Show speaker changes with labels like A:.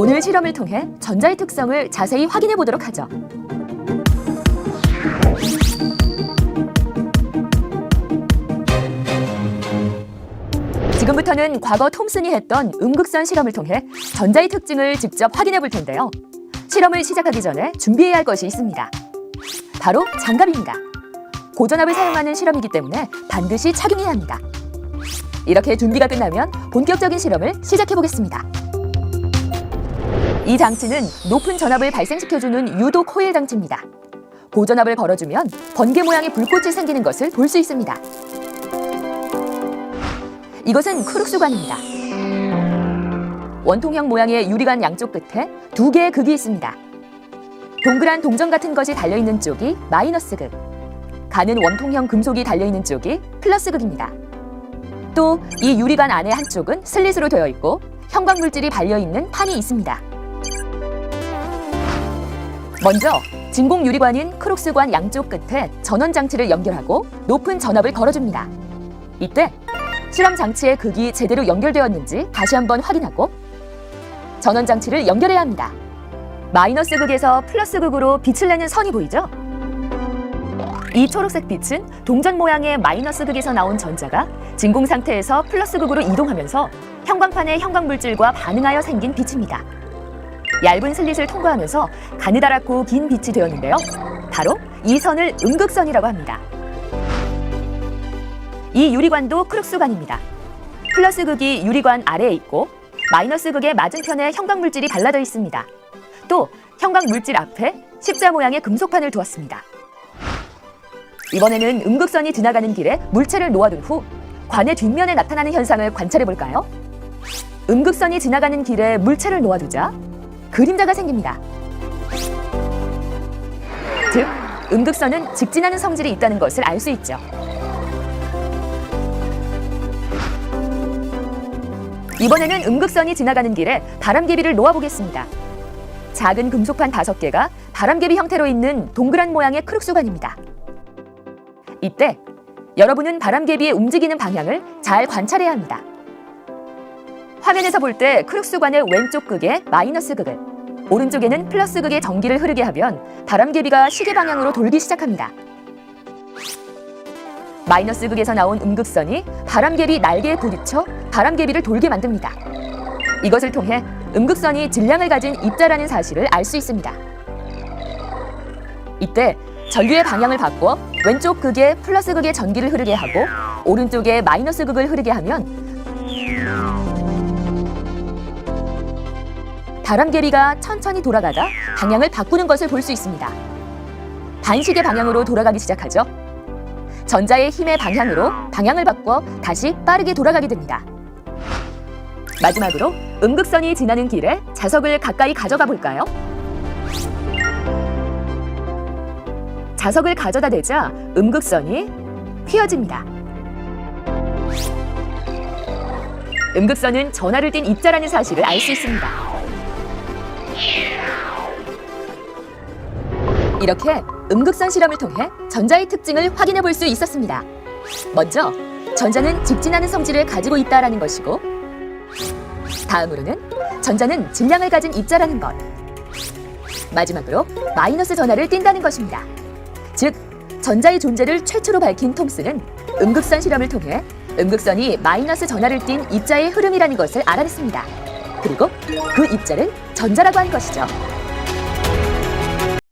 A: 오늘 실험을 통해 전자의 특성을 자세히 확인해 보도록 하죠. 지금부터는 과거 톰슨이 했던 음극선 실험을 통해 전자의 특징을 직접 확인해 볼 텐데요. 실험을 시작하기 전에 준비해야 할 것이 있습니다. 바로 장갑입니다. 고전압을 사용하는 실험이기 때문에 반드시 착용해야 합니다. 이렇게 준비가 끝나면 본격적인 실험을 시작해 보겠습니다. 이 장치는 높은 전압을 발생시켜주는 유도 코일 장치입니다. 고전압을 걸어주면 번개 모양의 불꽃이 생기는 것을 볼 수 있습니다. 이것은 크룩스관입니다. 원통형 모양의 유리관 양쪽 끝에 두 개의 극이 있습니다. 동그란 동전 같은 것이 달려있는 쪽이 마이너스 극, 가는 원통형 금속이 달려있는 쪽이 플러스 극입니다. 또 이 유리관 안의 한쪽은 슬릿으로 되어 있고 형광 물질이 발려 있는 판이 있습니다. 먼저 진공 유리관인 크록스관 양쪽 끝에 전원 장치를 연결하고 높은 전압을 걸어줍니다. 이때 실험 장치의 극이 제대로 연결되었는지 다시 한번 확인하고 전원 장치를 연결해야 합니다. 마이너스 극에서 플러스 극으로 빛을 내는 선이 보이죠? 이 초록색 빛은 동전 모양의 마이너스 극에서 나온 전자가 진공 상태에서 플러스 극으로 이동하면서 형광판의 형광 물질과 반응하여 생긴 빛입니다. 얇은 슬릿을 통과하면서 가느다랗고 긴 빛이 되었는데요. 바로 이 선을 음극선이라고 합니다. 이 유리관도 크룩스관입니다. 플러스 극이 유리관 아래에 있고 마이너스 극의 맞은편에 형광 물질이 발라져 있습니다. 또 형광 물질 앞에 십자 모양의 금속판을 두었습니다. 이번에는 음극선이 지나가는 길에 물체를 놓아둔 후 관의 뒷면에 나타나는 현상을 관찰해 볼까요? 음극선이 지나가는 길에 물체를 놓아두자 그림자가 생깁니다. 즉, 음극선은 직진하는 성질이 있다는 것을 알 수 있죠. 이번에는 음극선이 지나가는 길에 바람개비를 놓아보겠습니다. 작은 금속판 다섯 개가 바람개비 형태로 있는 동그란 모양의 크룩수관입니다. 이때 여러분은 바람개비의 움직이는 방향을 잘 관찰해야 합니다. 화면에서 볼 때 크룩스관의 왼쪽 극에 마이너스 극을, 오른쪽에는 플러스 극의 전기를 흐르게 하면 바람개비가 시계 방향으로 돌기 시작합니다. 마이너스 극에서 나온 음극선이 바람개비 날개에 부딪혀 바람개비를 돌게 만듭니다. 이것을 통해 음극선이 질량을 가진 입자라는 사실을 알 수 있습니다. 이때 전류의 방향을 바꿔 왼쪽 극에 플러스 극의 전기를 흐르게 하고 오른쪽에 마이너스 극을 흐르게 하면 바람개비가 천천히 돌아가다 방향을 바꾸는 것을 볼 수 있습니다. 반시계 방향으로 돌아가기 시작하죠. 전자의 힘의 방향으로 방향을 바꿔 다시 빠르게 돌아가게 됩니다. 마지막으로 음극선이 지나는 길에 자석을 가까이 가져가 볼까요? 자석을 가져다 대자 음극선이 휘어집니다. 음극선은 전하를 띤 입자라는 사실을 알 수 있습니다. 이렇게 음극선 실험을 통해 전자의 특징을 확인해 볼 수 있었습니다. 먼저 전자는 직진하는 성질을 가지고 있다라는 것이고 다음으로는 전자는 질량을 가진 입자라는 것. 마지막으로 마이너스 전하를 띈다는 것입니다. 즉 전자의 존재를 최초로 밝힌 톰슨은 음극선 실험을 통해 음극선이 마이너스 전하를 띤 입자의 흐름이라는 것을 알아냈습니다. 그리고 그 입자를 전자라고 한 것이죠.